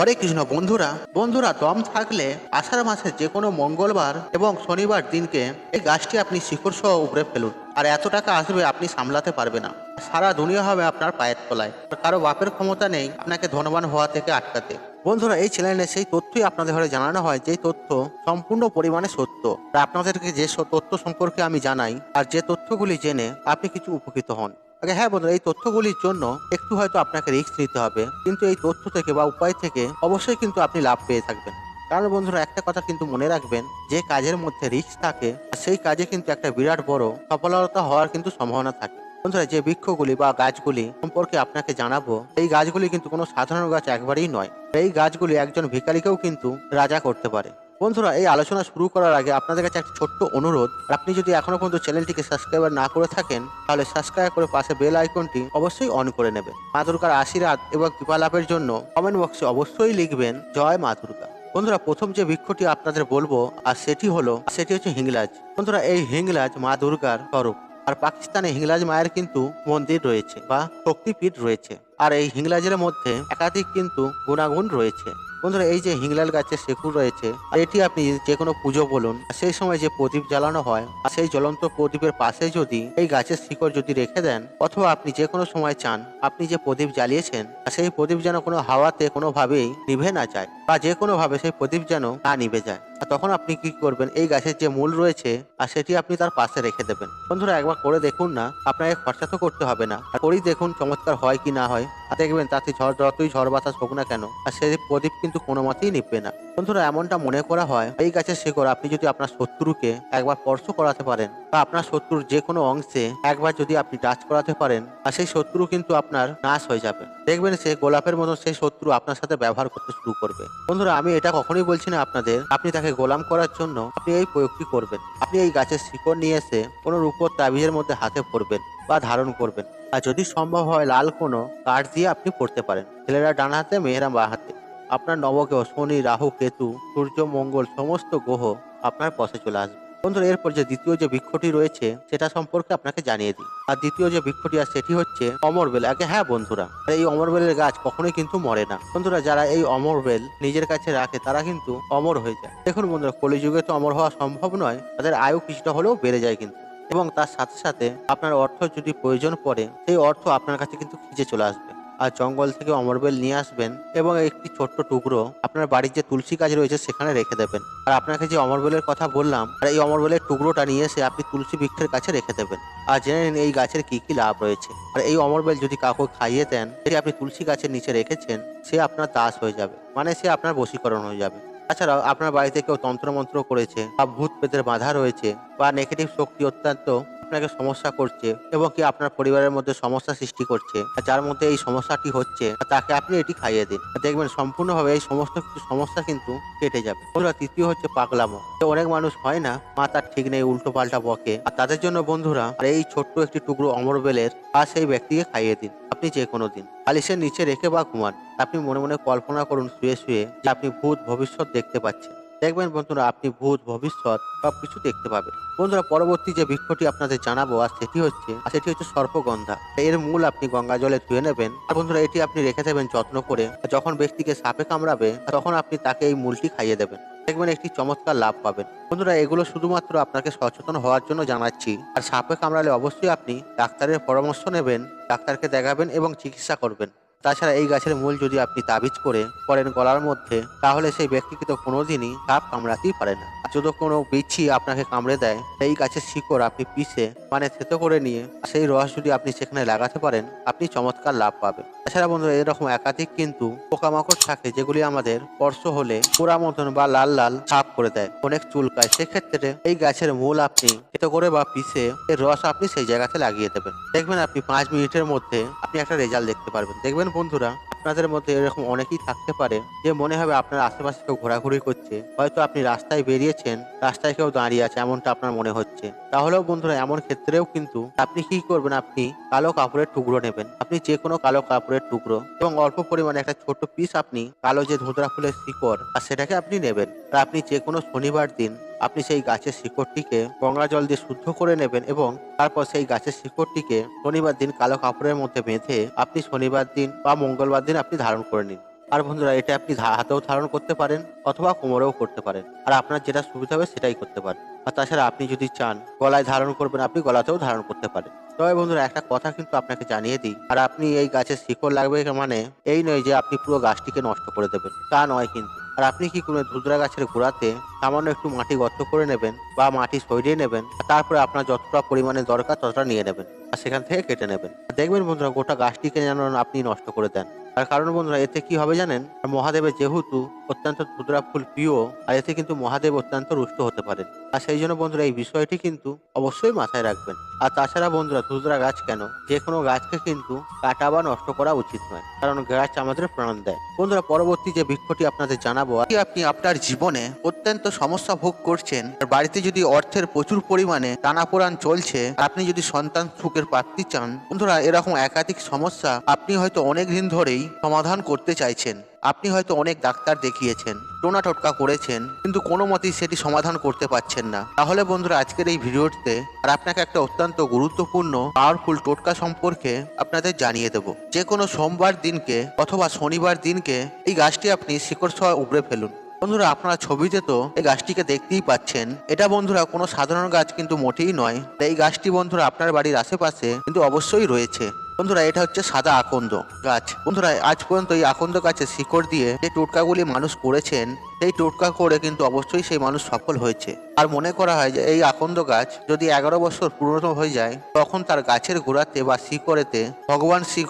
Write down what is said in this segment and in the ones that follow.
হরে কৃষ্ণ বন্ধুরা বন্ধুরা, দম থাকলে আষাঢ় মাসের যে কোনো মঙ্গলবার এবং শনিবার দিনকে এই গাছটি আপনি শিকড় সহ উপরে ফেলুন। আর এত টাকা আসবে আপনি সামলাতে পারবে না। সারা দুনিয়া হবে আপনার পায়ের তলায়। কারও বাপের ক্ষমতা নেই আপনাকে ধনবান হওয়া থেকে আটকাতে। বন্ধুরা, এই চ্যানেলে সেই তথ্যই আপনাদের ঘরে জানানো হয় যে তথ্য সম্পূর্ণ পরিমাণে সত্য। আপনাদেরকে যে তথ্য সম্পর্কে আমি জানাই, আর যে তথ্যগুলি জেনে আপনি কিছু উপকৃত হন। আগে হ্যাঁ বন্ধুরা, এই তথ্যগুলির জন্য একটু হয়তো আপনাকে রিস্ক নিতে হবে। কিন্তু এই তথ্য থেকে বা উপায় থেকে অবশ্যই কিন্তু আপনি লাভ পেয়ে থাকবেন। কারণ বন্ধুরা, একটা কথা কিন্তু মনে রাখবেন, যে কাজের মধ্যে রিস্ক থাকে সেই কাজে কিন্তু একটা বিরাট বড় সফলতা হওয়ার কিন্তু সম্ভাবনা থাকে। বন্ধুরা, যে বৃক্ষগুলি বা গাছগুলি সম্পর্কে আপনাকে জানাব, এই গাছগুলি কিন্তু কোনো সাধারণ গাছ একবারেই নয়। এই গাছগুলি একজন ভিখারিকেও কিন্তু রাজা করতে পারে। বন্ধুরা, এই আলোচনা শুরু করার আগে আপনাদের কাছে একটা ছোট্ট অনুরোধ। আপনি যদি এখনও পর্যন্ত চ্যানেলটিকে সাবস্ক্রাইবার না করে থাকেন, তাহলে সাবস্ক্রাইব করে পাশে বেল আইকনটি অবশ্যই অন করে নেবেন। মা দুর্গার আশীর্বাদ এবং কৃপা লাভের জন্য কমেন্ট বক্সে অবশ্যই লিখবেন, জয় মা দুর্গা। বন্ধুরা, প্রথম যে বৃক্ষটি আপনাদের বলব, আর সেটি হলো সেটি হচ্ছে হিংলাজ বন্ধুরা, এই হিংলাজ মা দুর্গার স্বরূপ। আর পাকিস্তানে হিংলাজ মায়ের কিন্তু মন্দির রয়েছে বা শক্তিপীঠ রয়েছে। আর এই হিংলাজের মধ্যে একাধিক কিন্তু গুণাগুণ রয়েছে। বন্ধুরা, এই যে হিংলাল গাছের শেকুর রয়েছে, আর এটি আপনি যে কোনো পুজো বলুন সেই সময় যে প্রদীপ জ্বালানো হয়, আর সেই জ্বলন্ত প্রদীপের পাশে যদি এই গাছের শিকড় যদি রেখে দেন, অথবা আপনি যে কোনো সময় চান, আপনি যে প্রদীপ জ্বালিয়েছেন সেই প্রদীপ যেন কোনো হাওয়াতে কোনোভাবেই নিভে না যায়। বা যে কোনো ভাবে সেই প্রদীপ যেন না নিবে যায়। আর তখন আপনি কি করবেন? এই গাছের যে মূল রয়েছে, আর সেটি আপনি তার পাশে রেখে দেবেন। বন্ধুরা, একবার করে দেখুন না, আপনাকে খরচা তো করতে হবে না। আর করেই দেখুন চমৎকার হয় কি না হয়। আর দেখবেন তাতে ঝড়, যতই ঝড় বাতাস হোক না কেন, আর সেই প্রদীপ কিন্তু কোনো মতেই নিবে না। বন্ধুরা, এমনটা মনে করা হয়। এই গাছের শিকড়, আপনি যদি আপনার শত্রুকে একবার স্পর্শ করাতে পারেন, বা আপনার শত্রুর যে কোনো অংশে একবার যদি আপনি টাচ করাতে পারেন, আর সেই শত্রু কিন্তু আপনার নাশ হয়ে যাবে। দেখবেন সে গোলাপের মতো সেই শত্রু আপনার সাথে ব্যবহার করতে শুরু করবে। বন্ধুরা, আমি এটা কখনোই বলছি না আপনাদের। আপনি তাকে গোলাম করার জন্য আপনি এই প্রয়োগটি করবেন। আপনি এই গাছের শিকড় নিয়ে এসে কোনো রূপর তাবিজের মধ্যে হাতে পরবেন বা ধারণ করবেন। আর যদি সম্ভব হয়, লাল কোনো কাঠ দিয়ে আপনি পড়তে পারেন। ছেলেরা ডান হাতে, মেয়েরা বা হাতে। আপনার নবগ্রহ, শনি, রাহু, কেতু, সূর্য, মঙ্গল, সমস্ত গ্রহ আপনার পথে চলে আসবে। বন্ধুরা, এরপর যে দ্বিতীয় যে বৃক্ষটি রয়েছে, সেটা সম্পর্কে আপনাকে জানিয়ে দিই। আর দ্বিতীয় যে বৃক্ষটি আর সেটি হচ্ছে অমরবেল আগে হ্যাঁ বন্ধুরা এই অমরবেলের গাছ কখনোই কিন্তু মরে না। বন্ধুরা, যারা এই অমরবেল নিজের কাছে রাখে, তারা কিন্তু অমর হয়ে যায়। দেখুন বন্ধুরা, কলিযুগে তো অমর হওয়া সম্ভব নয়। তাদের আয়ু কিছুটা হলেও বেড়ে যায় কিন্তু। এবং তার সাথে সাথে আপনার অর্থ যদি প্রয়োজন পড়ে, সেই অর্থ আপনার কাছে কিন্তু খিচে চলে আসবে। আর জঙ্গল থেকে অমরবেল নিয়ে আসবেন এবং একটি ছোট্ট টুকরো আপনার বাড়ির যে তুলসী গাছ রয়েছে সেখানে রেখে দেবেন। আর আপনাকে যে অমরবেলের কথা বললাম, আর এই অমরবেলের টুকরোটা নিয়ে এসে আপনি তুলসী বৃক্ষের কাছে রেখে দেবেন। আর জেনে নিন এই গাছের কি কি লাভ রয়েছে। আর এই অমরবেল যদি কাউকে খাইয়ে দেন সেটি আপনি তুলসী গাছের নিচে রেখেছেন, সে আপনার দাস হয়ে যাবে। মানে সে আপনার বশীকরণ হয়ে যাবে। তাছাড়াও আপনার বাড়িতে কেউ তন্ত্রমন্ত্র করেছে, বা ভূত পেতের বাধা রয়েছে, বা নেগেটিভ শক্তি অত্যন্ত আপনাকে সমস্যা করছে এবং কি আপনার পরিবারের মধ্যে সমস্যা সৃষ্টি করছে যার মধ্যে এই সমস্যাটি হচ্ছে তাকে আপনি এটি খাইয়ে দিন। দেখবেন সম্পূর্ণভাবে এই সমস্ত কিছু সমস্যা কিন্তু কেটে যাবে। বন্ধুরা, তৃতীয় হচ্ছে পাগলামো। অনেক মানুষ হয় না মাথার ঠিক নেই উল্টো পাল্টা বকে। আর তাদের জন্য বন্ধুরা, আর এই ছোট্ট একটি টুকরো অমরবেলের আর সেই ব্যক্তিকে খাইয়ে দিন, আপনি যে কোনো দিন। বালিশের নিচে রেখে বা ঘুমান। আপনি মনে মনে কল্পনা করুন শুয়ে শুয়ে যে আপনি ভূত ভবিষ্যৎ দেখতে পাচ্ছেন। দেখবেন বন্ধুরা, আপনি ভূত, ভবিষ্যৎ সবকিছু দেখতে পাবেন। বন্ধুরা, পরবর্তী যে বৃক্ষটি আপনাদের জানাব আর সেটি হচ্ছে সেটি হচ্ছে সর্পগন্ধা। এর মূল আপনি গঙ্গা জলে ধুয়ে নেবেন। আর বন্ধুরা, এটি আপনি রেখে দেবেন যত্ন করে। যখন ব্যক্তিকে সাপে কামড়াবে, তখন আপনি তাকে এই মূলটি খাইয়ে দেবেন। দেখবেন একটি চমৎকার লাভ পাবেন। বন্ধুরা, এগুলো শুধুমাত্র আপনাকে সচেতন হওয়ার জন্য জানাচ্ছি। আর সাপে কামড়ালে অবশ্যই আপনি ডাক্তারের পরামর্শ নেবেন, ডাক্তারকে দেখাবেন এবং চিকিৎসা করবেন। তাছাড়া এই গাছের মূল যদি আপনি তাবিজ করে পড়েন গলার মধ্যে, তাহলে সেই ব্যক্তিকে তো কোনোদিনই সাপ কামড়াতেই পারে না। যদি কোনো বিচ্ছি আপনাকে কামড়ে দেয়, সেই গাছের শিকড় আপনি পিষে মানে থেতো করে নিয়ে সেই রস যদি আপনি সেখানে লাগাতে পারেন, আপনি চমৎকার লাভ পাবেন। তাছাড়া বন্ধুরা, এরকম একাধিক কিন্তু পোকামাকড় থাকে, যেগুলি আমাদের স্পর্শ হলে পোড়া মতন বা লাল লাল সাপ করে দেয়, অনেক চুলকায়। সেক্ষেত্রে এই গাছের মূল আপনি থেতো করে বা পিষে এর রস আপনি সেই জায়গাতে লাগিয়ে দেবেন। দেখবেন আপনি পাঁচ মিনিটের মধ্যে আপনি একটা রেজাল্ট দেখতে পারবেন। দেখবেন বন্ধুরা, আপনাদের মধ্যে এরকম অনেকেই থাকতে পারে যে মনে হবে আপনার আশেপাশে কেউ ঘোরাঘুরি করছে। হয়তো আপনি রাস্তায় বেরিয়েছেন, রাস্তায় কেউ দাঁড়িয়ে আছে এমনটা আপনার মনে হচ্ছে। তাহলেও বন্ধুরা, এমন ক্ষেত্রেও কিন্তু আপনি কি করবেন? আপনি কালো কাপড়ের টুকরো নেবেন। আপনি যে কোনো কালো কাপড়ের টুকরো এবং অল্প পরিমাণে একটা ছোট পিস আপনি কালো যে ধুতরা ফুলের শিকড় আর সেটাকে আপনি নেবেন। আর আপনি যে কোনো শনিবার দিন আপনি সেই গাছের শিকড়টিকে গঙ্গা জল দিয়ে শুদ্ধ করে নেবেন এবং তারপর সেই গাছের শিকড়টিকে শনিবার দিন কালো কাপড়ের মধ্যে বেঁধে আপনি শনিবার দিন বা মঙ্গলবার দিন আপনি ধারণ করে নিন। আর বন্ধুরা, এটা আপনি হাতেও ধারণ করতে পারেন অথবা কোমরেও করতে পারেন। আর আপনার যেটা সুবিধা হবে সেটাই করতে পারেন। আর তাছাড়া আপনি যদি চান গলায় ধারণ করবেন, আপনি গলাতেও ধারণ করতে পারেন। তবে বন্ধুরা, একটা কথা কিন্তু আপনাকে জানিয়ে দিই। আর আপনি এই গাছের শিকড় লাগবে মানে এই নয় যে আপনি পুরো গাছটিকে নষ্ট করে দেবেন। তা নয় কিন্তু। আর আপনি কি কোনো ধুতরা গাছের গোড়াতে সামান্য একটু মাটি গর্ত করে নেবেন বা মাটি সরিয়ে নেবেন তারপরে আপনার যতটা পরিমাণে দরকার ততটা নিয়ে নেবেন আর সেখান থেকে কেটে নেবেন। দেখবেন বন্ধুরা, গোটা গাছটিকে যেন আপনি নষ্ট করে দেন। আর কারণ বন্ধুরা, এতে কি হবে জানেন? মহাদেবের যেহেতু অত্যন্ত ধুতরা ফুল প্রিয়, আর এতে কিন্তু মহাদেব অত্যন্ত রুষ্ট হতে পারেন। আর সেই জন্য বন্ধুরা, এই বিষয়টি কিন্তু অবশ্যই মাথায় রাখবেন। আর তাছাড়া বন্ধুরা ধুতরা গাছ কেন? যে কোনো গাছকে কিন্তু কাটা বা নষ্ট করা উচিত নয়, কারণ গাছ আমাদের প্রাণ দেয়। বন্ধুরা, পরবর্তী যে বৃক্ষটি আপনাদের জানাব আপনি আপনার জীবনে অত্যন্ত সমস্যা ভোগ করছেন? আর বাড়িতে যদি অর্থের প্রচুর পরিমাণে টানাপোড়ান চলছে আপনি যদি সন্তান সুখের প্রাপ্তি চান, বন্ধুরা, এরকম একাধিক সমস্যা আপনি হয়তো অনেক দিন ধরেই সমাধান করতে চাইছেন। আপনি হয়তো অনেক ডাক্তার দেখিয়েছেন, টোনা টোটকা করেছেন, কিন্তু কোনো মতেই সেটি সমাধান করতে পারছেন না। তাহলে বন্ধুরা, আজকের এই ভিডিওটিতে আর আপনাকে একটা অত্যন্ত গুরুত্বপূর্ণ পাওয়ারফুল টোটকা সম্পর্কে আপনাদের জানিয়ে দেব। যে কোনো সোমবার দিনকে অথবা শনিবার দিনকে এই গাছটি আপনি শিকড় সহ ফেলুন। বন্ধুরা, আপনারা ছবিতে তো এই গাছটিকে দেখতেই পাচ্ছেন। এটা বন্ধুরা, কোনো সাধারণ গাছ কিন্তু মোটেই নয়। তাই এই গাছটি বন্ধুরা, আপনার বাড়ির আশেপাশে কিন্তু অবশ্যই রয়েছে। বন্ধুরা, এটা হচ্ছে সাদা আকন্দ গাছ। বন্ধুরা, আজ পর্যন্ত এই আকন্দ গাছের শিকড় দিয়ে যে টোটকাগুলি মানুষ করেছেন, সেই টোটকা করে কিন্তু অবশ্যই সেই মানুষ সফল হয়েছে। আর মনে করা হয় যে, এই আকন্দ গাছ যদি এগারো বছর পুরনো হয়ে যায়, তখন তার গাছের গোড়াতে বা শিকড়েতে ভগবান শ্রী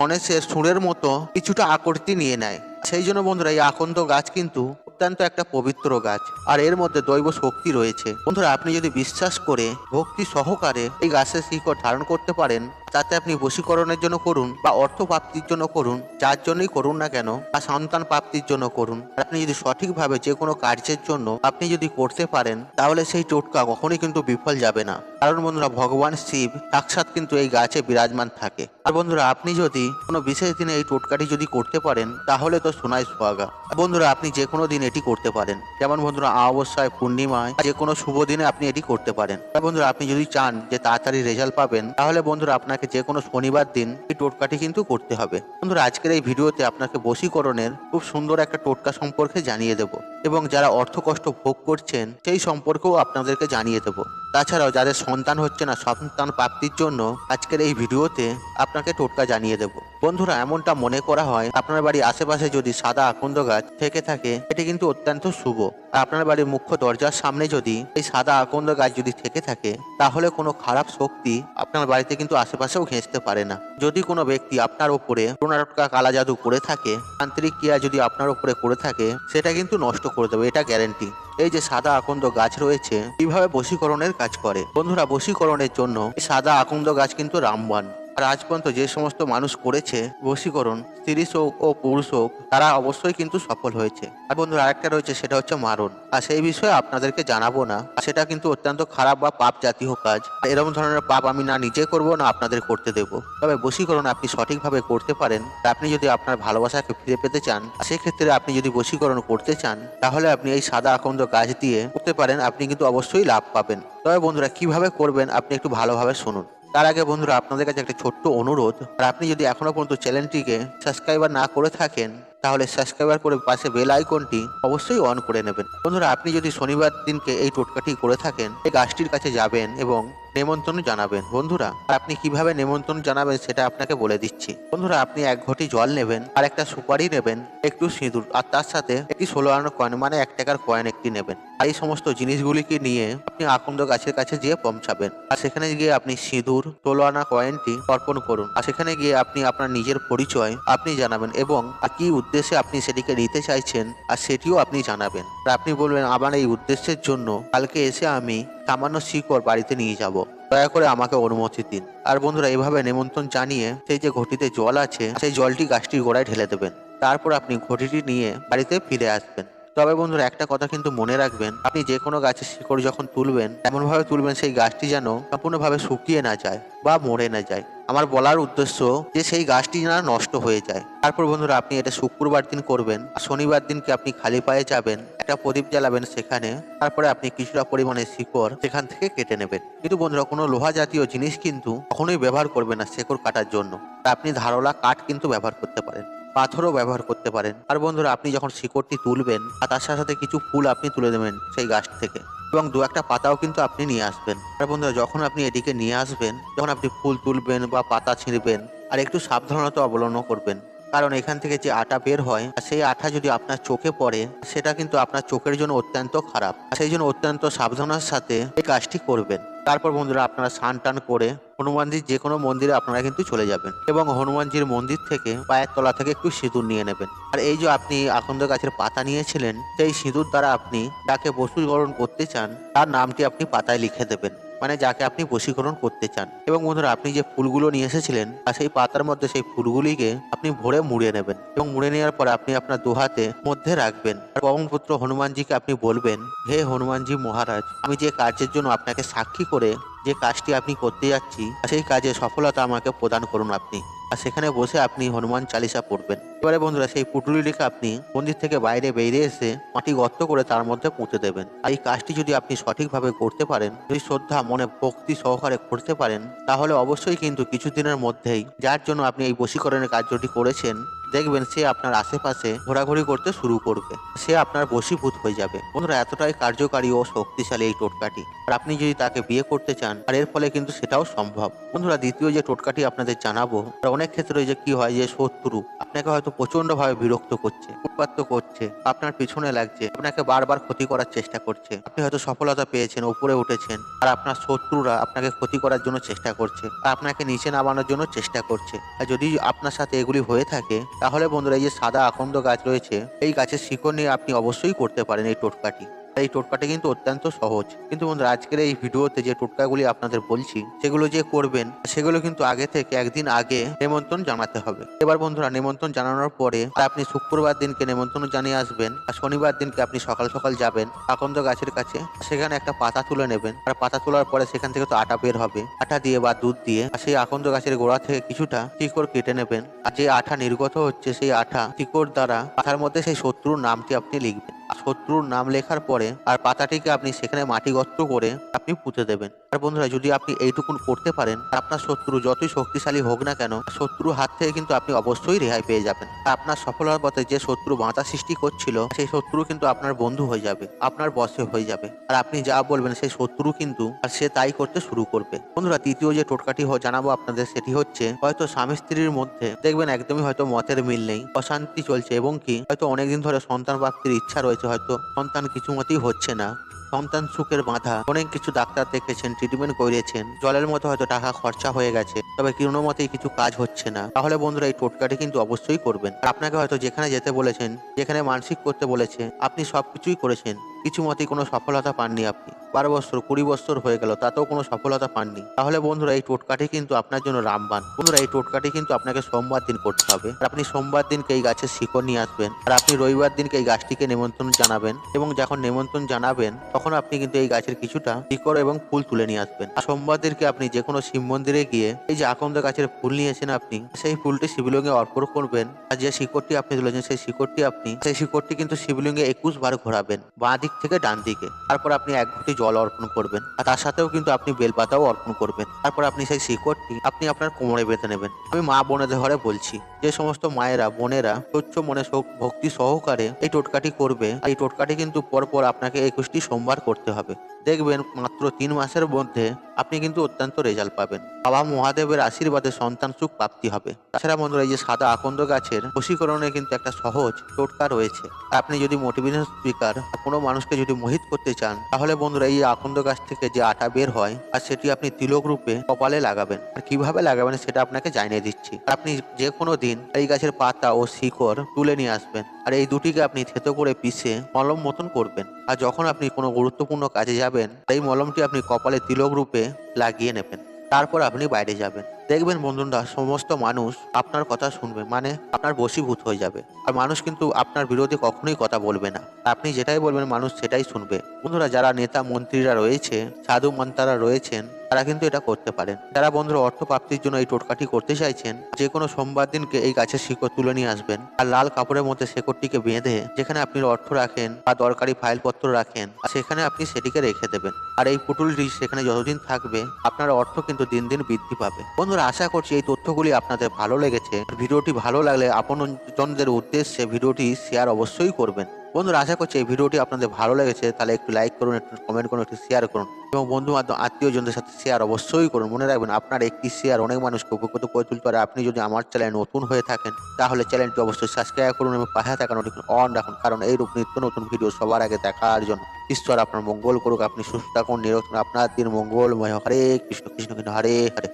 গণেশের সুরের মতো কিছুটা আকর্তি নিয়ে নেয়। সেই জন্য বন্ধুরা, এই আকন্দ গাছ কিন্তু অত্যন্ত একটা পবিত্র গাছ, আর এর মধ্যে দৈব শক্তি রয়েছে। বন্ধুরা, আপনি যদি বিশ্বাস করে ভক্তি সহকারে এই গাছের শিকড় ধারণ করতে পারেন তাতে আপনি বশীকরণের জন্য করুন বা অর্থ প্রাপ্তির জন্য করুন, যার জন্যই করুন না কেন, বা সন্তান প্রাপ্তির জন্য করুন। আপনি যদি সঠিকভাবে যে কোনো কার্যের জন্য আপনি যদি করতে পারেন, তাহলে সেই টোটকা কখনোই কিন্তু বিফল যাবে না। কারণ বন্ধুরা, ভগবান শিব সাক্ষাৎ কিন্তু এই গাছে বিরাজমান থাকে। আর বন্ধুরা, আপনি যদি কোনো বিশেষ দিনে এই টোটকাটি যদি করতে পারেন, তাহলে তো সোনায় সোহাগা। বন্ধুরা, আপনি যে কোনো দিন এটি করতে পারেন। যেমন বন্ধুরা, অমাবস্যায় পূর্ণিমায় যে কোনো শুভ দিনে আপনি এটি করতে পারেন। বন্ধুরা, আপনি যদি চান যে তাড়াতাড়ি রেজাল্ট পাবেন, তাহলে বন্ধুরা, আপনাকে যে কোনো শনিবার দিন এই টোটকাটি কিন্তু করতে হবে। বন্ধুরা, আজকের এই ভিডিওতে আপনাকে বশীকরণের খুব সুন্দর একটা টোটকা সম্পর্কে জানিয়ে দেব এবং যারা অর্থ কষ্ট ভোগ করছেন, সেই সম্পর্কেও আপনাদেরকে জানিয়ে দেব। তাছাড়াও যাদের সন্তান হচ্ছে না, সন্তান প্রাপ্তির জন্য আজকের এই ভিডিওতে আপনাকে টোটকা জানিয়ে দেব। বন্ধুরা, এমনটা মনে করা হয়, আপনার বাড়ির আশেপাশে যদি সাদা আকন্দ গাছ থেকে থাকে, এটি কিন্তু অত্যন্ত শুভ। আর আপনার বাড়ির মুখ্য দরজার সামনে যদি এই সাদা আকন্দ গাছ যদি থেকে থাকে, তাহলে কোনো খারাপ শক্তি আপনার বাড়িতে কিন্তু আশেপাশেও ঘেঁচতে পারে না। যদি কোনো ব্যক্তি আপনার ওপরে টোনাটকা কালা জাদু করে থাকে, তান্ত্রিক ক্রিয়া যদি আপনার ওপরে করে থাকে, সেটা কিন্তু নষ্ট করে দেবে, এটা গ্যারেন্টি এই যে সাদা আকন্দ গাছ রয়েছে কীভাবে বশীকরণের কাজ করে। বন্ধুরা, বশীকরণের জন্য সাদা আকন্দ গাছ কিন্তু রামবান। আর আজ পর্যন্ত যে সমস্ত মানুষ করেছে, বশীকরণ, স্ত্রী হোক ও পুরুষ হোক তারা অবশ্যই কিন্তু সফল হয়েছে। আর বন্ধুরা, আরেকটা রয়েছে, সেটা হচ্ছে মারণ। আর সেই বিষয়ে আপনাদেরকে জানাব না। সেটা কিন্তু অত্যন্ত খারাপ বা পাপ জাতীয় কাজ। এরকম ধরনের পাপ আমি না নিজে করব, না আপনাদের করতে দেব। তবে বশীকরণ আপনি সঠিকভাবে করতে পারেন। আপনি যদি আপনার ভালোবাসাকে ফিরে পেতে চান সেক্ষেত্রে আপনি যদি বশীকরণ করতে চান, তাহলে আপনি এই সাদা আকন্দ গাছ দিয়ে করতে পারেন। আপনি কিন্তু অবশ্যই লাভ পাবেন। তবে বন্ধুরা, কীভাবে করবেন, আপনি একটু ভালোভাবে শুনুন। তার আগে বন্ধুরা, আপনাদের কাছে একটা ছোট্ট অনুরোধ। আর আপনি যদি এখনও পর্যন্ত চ্যানেলটিকে সাবস্ক্রাইবার না করে থাকেন, তাহলে সাবস্ক্রাইবার করে পাশে বেল আইকনটি অবশ্যই অন করে নেবেন। বন্ধুরা, আপনি যদি শনিবার দিনকে এই টোটকাটি করে থাকেন, এই গাছটির কাছে যাবেন এবং নেমন্ত্রণ জানাবেন। বন্ধুরা, আপনি কীভাবে নেমন্তন্ন জানাবেন সেটা আপনাকে বলে দিচ্ছি। বন্ধুরা, আপনি এক ঘটি জল নেবেন, আর একটা সুপারি নেবেন, একটু সিঁদুর, আর তার সাথে একটি ষোলো আনার কয়েন মানে এক টাকার কয়েন একটি নেবেন। আর এই সমস্ত জিনিসগুলিকে নিয়ে আপনি আকন্দ গাছের কাছে গিয়ে পৌঁছাবেন। আর সেখানে গিয়ে আপনি সিঁদুর, ষোলো আনা কয়েনটি অর্পণ করুন। আর সেখানে গিয়ে আপনি আপনার নিজের পরিচয় আপনি জানাবেন এবং কি উদ্দেশ্যে আপনি সেটিকে নিতে চাইছেন, আর সেটিও আপনি জানাবেন। আপনি বলবেন আমার এই উদ্দেশ্যের জন্য কালকে এসে আমি সামান্য শিকড় বাড়িতে নিয়ে যাব। দয়া করে আমাকে অনুমতি দিন। আর বন্ধুরা, এভাবে নেমন্ত্রণ জানিয়ে সেই যে ঘটিতে জল আছে, সেই জলটি গাছটির গোড়ায় ঢেলে দেবেন। তারপর আপনি ঘটিটি নিয়ে বাড়িতে ফিরে আসবেন। তবে বন্ধুরা, একটা কথা কিন্তু মনে রাখবেন, আপনি যে কোনো গাছের শিকড় যখন তুলবেন, এমনভাবে তুলবেন সেই গাছটি যেন সম্পূর্ণভাবে শুকিয়ে না যায় বা মরে না যায়। আমার বলার উদ্দেশ্য যে সেই গাছটি না নষ্ট হয়ে যায়। তারপর বন্ধুরা, আপনি এটা শুক্রবার দিন করবেন, আর শনিবার দিনকে আপনি খালি পায়ে যাবেন, একটা প্রদীপ জ্বালাবেন সেখানে, তারপরে আপনি কিছুটা পরিমাণে শিকড় সেখান থেকে কেটে নেবেন। কিন্তু বন্ধুরা, কোনো লোহা জাতীয় জিনিস কিন্তু কখনোই ব্যবহার করবেন না শেকড় কাটার জন্য। আপনি ধারলা কাঠ কিন্তু ব্যবহার করতে পারেন। পাথরও ব্যবহার করতে পারেন। আর বন্ধুরা, আপনি যখন শিকড়টি তুলবেন, আর তার সাথে সাথে কিছু ফুল আপনি তুলে দেবেন সেই গাছ থেকে। এবং দু একটা পাতাও কিন্তু আপনি নিয়ে আসবেন। আর বন্ধুরা, যখন আপনি এটিকে নিয়ে আসবেন, যখন আপনি ফুল তুলবেন বা পাতা ছিঁড়বেন, আর একটু সাবধানতা অবলম্বন করবেন কারণ এখান থেকে যে আটা বের হয় সেই আঠা যদি আপনার চোখে পড়ে, সেটা কিন্তু আপনার চোখের জন্য অত্যন্ত খারাপ। সেই জন্য অত্যন্ত সাবধানের সাথে এই কাজটি করবেন। তারপর বন্ধুরা, আপনারা স্নান টান করে হনুমানজির যে কোনো মন্দিরে আপনারা কিন্তু চলে যাবেন এবং হনুমানজির মন্দির থেকে পায়ের তলা থেকে একটু সিঁদুর নিয়ে নেবেন। আর এই যে আপনি আকন্দ গাছের পাতা নিয়েছিলেন, সেই সিঁদুর দ্বারা আপনি যাকে বসুকরণ করতে চান, তার নামটি আপনি পাতায় লিখে দেবেন। মানে যাকে আপনি বশীকরণ করতে চান। এবং বন্ধুরা, আপনি যে ফুলগুলো নিয়ে এসেছিলেন, আর সেই পাতার মধ্যে সেই ফুলগুলিকে আপনি ভরে মুড়ে নেবেন। এবং মুড়ে নেওয়ার পরে আপনি আপনার দুহাতে মধ্যে রাখবেন। আর পবনপুত্র হনুমানজিকে আপনি বলবেন, হে হনুমানজি মহারাজ, আমি যে কাজের জন্য আপনাকে সাক্ষী করে যে কাজটি আপনি করতে যাচ্ছি, সেই কাজে সফলতা আমাকে প্রদান করুন আপনি। আর সেখানে বসে আপনি হনুমান চালিসা পড়বেন। এবারে বন্ধুরা, সেই পুটুলিটিকে আপনি মন্দির থেকে বাইরে বেরিয়ে এসে মাটি গর্ত করে তার মধ্যে পুঁতে দেবেন। আর এই কাজটি যদি আপনি সঠিকভাবে করতে পারেন, যদি শ্রদ্ধা, মনে ভক্তি সহকারে করতে পারেন, তাহলে অবশ্যই কিন্তু কিছুদিনের মধ্যেই, যার জন্য আপনি এই বশীকরণের কার্যটি করেছেন দেখবেন সে আপনার আশেপাশে ঘোরাঘুরি করতে শুরু করবে। সে আপনার বশীভূত হয়ে যাবে। বন্ধুরা, এতটাই কার্যকারী ও শক্তিশালী এই টোটকাটি। আর আপনি যদি তাকে বিয়ে করতে চান, আর এর ফলে কিন্তু সেটাও সম্ভব। বন্ধুরা, দ্বিতীয় যে টোটকাটি আপনাদের জানাব অনেক ক্ষেত্রে যে কি হয় যে শত্রু, আপনাকে হয়তো প্রচণ্ড ভাবে বিরক্ত করছে উৎপাত্ত করছে, আপনার পিছনে লাগছে, আপনাকে বারবার ক্ষতি করার চেষ্টা করছে। আপনি হয়তো সফলতা পেয়েছেন উপরে উঠেছেন, আর আপনার শত্রুরা আপনাকে ক্ষতি করার জন্য চেষ্টা করছে আপনাকে নিচে নামানোর জন্য চেষ্টা করছে। আর যদি আপনার সাথে এগুলি হয়ে থাকে তাহলে বন্ধুরা এই যে সাদা আকন্দ গাছ রয়েছে, এই গাছের শিকড় নিয়ে আপনি অবশ্যই করতে পারেন এই টোটকাটি। এই টোটকাটি কিন্তু অত্যন্ত সহজ। কিন্তু বন্ধুরা, আজকের এই ভিডিওতে যে টোটকাগুলি আপনাদের বলছি, সেগুলো যে করবেন, সেগুলো কিন্তু আগে থেকে একদিন আগে নেমন্ত্রণ জানাতে হবে। এবার বন্ধুরা নেমন্ত্রণ জানানোর পরে আপনি শুক্রবার দিনকে নেমন্ত্রণ জানিয়ে আসবেন, আর শনিবার দিনকে আপনি সকাল সকাল যাবেন আকন্দ গাছের কাছে, সেখানে একটা পাতা তুলে নেবেন। আর পাতা তোলার পরে সেখান থেকে তো আটা বের হবে। আটা দিয়ে বা দুধ দিয়ে, আর সেই আকন্দ গাছের গোড়া থেকে কিছুটা শিকড় কেটে নেবেন। আর যে আঠা নির্গত হচ্ছে, সেই আঠা শিকড় দ্বারা পাতার মধ্যে সেই শত্রুর নামটি আপনি লিখবেন। শত্রুর নাম লেখার পরে আর পাতাটিকে আপনি সেখানে মাটি গর্ত করে আপনি পুঁতে দেবেন। আর বন্ধুরা, যদি আপনি এইটুকুন করতে পারেন, আপনার শত্রু যতই শক্তিশালী হোক না কেন শত্রু হাত থেকে কিন্তু আপনি অবশ্যই রেহাই পেয়ে যাবেন। আপনার সফলতার পথে যে শত্রু বাঁধা সৃষ্টি করছিল, সেই শত্রু কিন্তু আপনার বন্ধু হয়ে যাবে, আপনার বসে হয়ে যাবে। আর আপনি যা বলবেন, সেই শত্রু কিন্তু আর সে তাই করতে শুরু করবে। বন্ধুরা, তৃতীয় যে টোটকাটি জানাব আপনাদের, সেটি হচ্ছে, হয়তো স্বামী স্ত্রীর মধ্যে দেখবেন একদমই হয়তো মতের মিল নেই, অশান্তি চলছে, এবং কি, হয়তো অনেকদিন ধরে সন্তান প্রাপ্তির ইচ্ছা রয়েছে, হয়তো সন্তান কিছু মতেই হচ্ছে না। সন্তান সুখের বাঁধা। অনেক কিছু ডাক্তার দেখেছেন ট্রিটমেন্ট করিয়েছেন। জলের মতো হয়তো টাকা খরচা হয়ে গেছে, তবে কোনো মতেই কিছু কাজ হচ্ছে না। তাহলে বন্ধুরা এই টোটকাটি কিন্তু অবশ্যই করবেন। আপনাকে হয়তো যেখানে যেতে বলেছেন, যেখানে মানসিক করতে বলেছে, আপনি সব কিছুই করেছেন। কিছু মতেই কোনো সফলতা পাননি আপনি। বারো বছর, কুড়ি বছর হয়ে গেল, তাতেও কোনো সফলতা পাননি। তাহলে বন্ধুরা, এই টোটকাটি কিন্তু আপনার জন্য রামবান। বন্ধুরা, এই টোটকাটি কিন্তু আপনাকে সোমবার দিন করতে হবে। আর আপনি সোমবার দিনকে এই গাছের শিকড় নিয়ে আসবেন, আর আপনি রবিবার দিনকে এই গাছটিকে নেমন্ত্রণ জানাবেন, এবং যখন নেমন্ত্রণ জানাবেন, তখন আপনি কিন্তু এই গাছের কিছুটা শিকড় এবং ফুল তুলে নিয়ে আসবেন। আর সোমবার দিনকে আপনি যে কোনো শিব মন্দিরে গিয়ে, এই যে আকন্দ গাছের ফুল নিয়েছেন আপনি, সেই ফুলটি শিবলিঙ্গে অর্পণ করবেন, আর যে শিকড়টি আপনি তুলেছেন, সেই শিকড়টি আপনি, সেই শিকড়টি কিন্তু শিবলিঙ্গে একুশ বার ঘোরাবেন, বাঁ দিক থেকে ডান দিকে। তারপর আপনি এক ঘটি জল অর্পণ করবেন আর তার সাথেও কিন্তু আপনি বেলপাতাও অর্পণ করবেন। তারপর আপনি সেই শিকড়টি আপনি আপনার কোমরে বেঁধে নেবেন। আমি মা বোনেদের ঘরে বলছি, যে সমস্ত মায়েরা, বোনেরা স্বচ্ছ মনে ভক্তি সহকারে এই টোটকাটি করবে। এই টোটকাটি কিন্তু পরপর আপনাকে একুশটি সোমবার করতে হবে। দেখবেন মাত্র তিন মাসের মধ্যে আপনি কিন্তু অত্যন্ত রেজাল্ট পাবেন। বাবা মহাদেবের আশীর্বাদে সন্তান সুখ প্রাপ্তি হবে। তাছাড়া বন্ধুরা, এই যে সাদা আকন্দ গাছের বশীকরণে কিন্তু একটা সহজ টোটকা রয়েছে। আপনি যদি মোটিভেশন স্পিকার কোনো মানুষকে যদি মোহিত করতে চান, তাহলে বন্ধুরা, এই আকন্দ গাছ থেকে যে আটা বের হয়, আর সেটি আপনি তিলক রূপে কপালে লাগাবেন। আর কীভাবে লাগাবেন সেটা আপনাকে জানিয়ে দিচ্ছি। আর আপনি যে কোনো দিন এই গাছের পাতা ও শিকড় তুলে নিয়ে আসবেন। আর এই দুটিকে আপনি থেতো করে পিষে মলম মতন করবেন। আর যখন আপনি কোনো গুরুত্বপূর্ণ কাজে যাবেন এই মলমটি আপনি কপালে তিলক রূপে লাগিয়ে নেবেন। তারপর আপনি বাইরে যাবেন। দেখবেন বন্ধুরা, সমস্ত মানুষ আপনার কথা শুনবে মানে আপনার বশীভূত হয়ে যাবে। আর মানুষ কিন্তু আপনার বিরোধী কখনোই কথা বলবে না। আপনি যেটাই বলবেন, মানুষ সেটাই শুনবে। বন্ধুরা, যারা নেতা মন্ত্রীরা রয়েছে, সাধু মন্ত্রারা রয়েছেন তারা কিন্তু এটা করতে পারেন। যারা বন্ধুরা অর্থ প্রাপ্তির জন্য এই টোটকাটি করতে চাইছেন, যে কোনো সোমবার দিনকে এই গাছের শিকড় তুলে নিয়ে আসবেন আর লাল কাপড়ের মধ্যে শেকড়টিকে বেঁধে যেখানে আপনি অর্থ রাখেন বা দরকারি ফাইলপত্র রাখেন, আর সেখানে আপনি সেটিকে রেখে দেবেন। আর এই পুটুলটি সেখানে যতদিন থাকবে, আপনার অর্থ কিন্তু দিন দিন বৃদ্ধি পাবে। বন্ধুরা, আশা করছি এই তথ্যগুলি আপনাদের ভালো লেগেছে। ভিডিওটি ভালো লাগলে আপনজনদের উদ্দেশ্যে ভিডিওটি শেয়ার অবশ্যই করবেন। বন্ধুরা আশা করছি এই ভিডিওটি আপনাদের ভালো লেগেছে। তাহলে একটু লাইক করুন একটু কমেন্ট করুন একটু শেয়ার করুন। এবং বন্ধু বান্ধব আত্মীয়জনদের সাথে শেয়ার অবশ্যই করুন। মনে রাখবেন আপনার একটি শেয়ার অনেক মানুষকে উপকৃত করে তুলতে পারে। আপনি যদি আমার চ্যানেল নতুন হয়ে থাকেন তাহলে চ্যানেলটি অবশ্যই সাবস্ক্রাইব করুন এবং পাশে থাকা নোটিফিকেশন অন রাখুন। কারণ এইরূপ নিত্য নতুন ভিডিও সবার আগে দেখার জন্য ঈশ্বর আপনার মঙ্গল করুক। আপনি সুস্থ থাকুন থাকুন, আপনার দিন মঙ্গলময় হরে কৃষ্ণ কৃষ্ণ কৃষ্ণ হরে হরে।